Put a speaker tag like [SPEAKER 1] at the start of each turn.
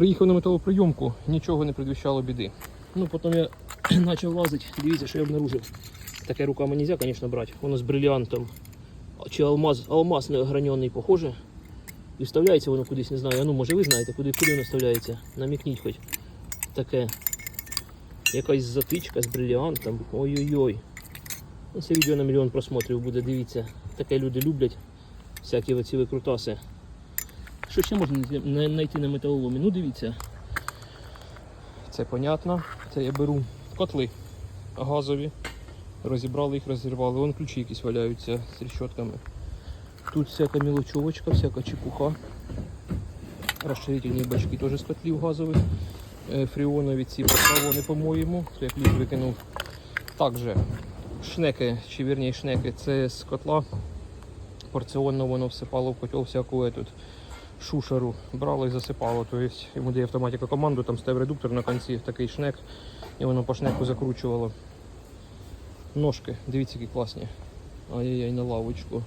[SPEAKER 1] Приїхав на металоприйомку, нічого не предвіщало біди. Ну, потім я почав лазити, дивіться, що я обнаружив. Таке руками не можна, звісно, брати. Воно з бриліантом. Чи алмаз, алмаз неогранений, похоже. І вставляється воно кудись, не знаю. А ну, може ви знаєте, куди, куди воно вставляється? Намікніть хоч. Таке. Якась затичка з бриліантом. Ой-ой-ой. Ну, Це відео на мільйон просмотрів буде, дивіться. Таке люди люблять. Всякі оці викрутаси. Що ще можна знайти- на- металоломі? Ну дивіться. Це понятно. Це я беру котли газові. Розібрали їх, розірвали. Вон ключі якісь валяються з рішотками. Тут всяка мілочовочка, всяка чепуха. Розширительні бачки теж з котлів газових. Е, Фріонові ці патрони, по-моєму. Це я ключ викинув. Також шнеки, чи вірніше шнеки, це з котла. Порціонно воно всипало в котел всяку тут шушеру. Брало і засипало. Тобто йому дає автоматика команду, там став редуктор на кінці, такий шнек, і воно по шнеку закручувало. Ножки, дивіться, які класні. Ай-яй-яй, на лавочку.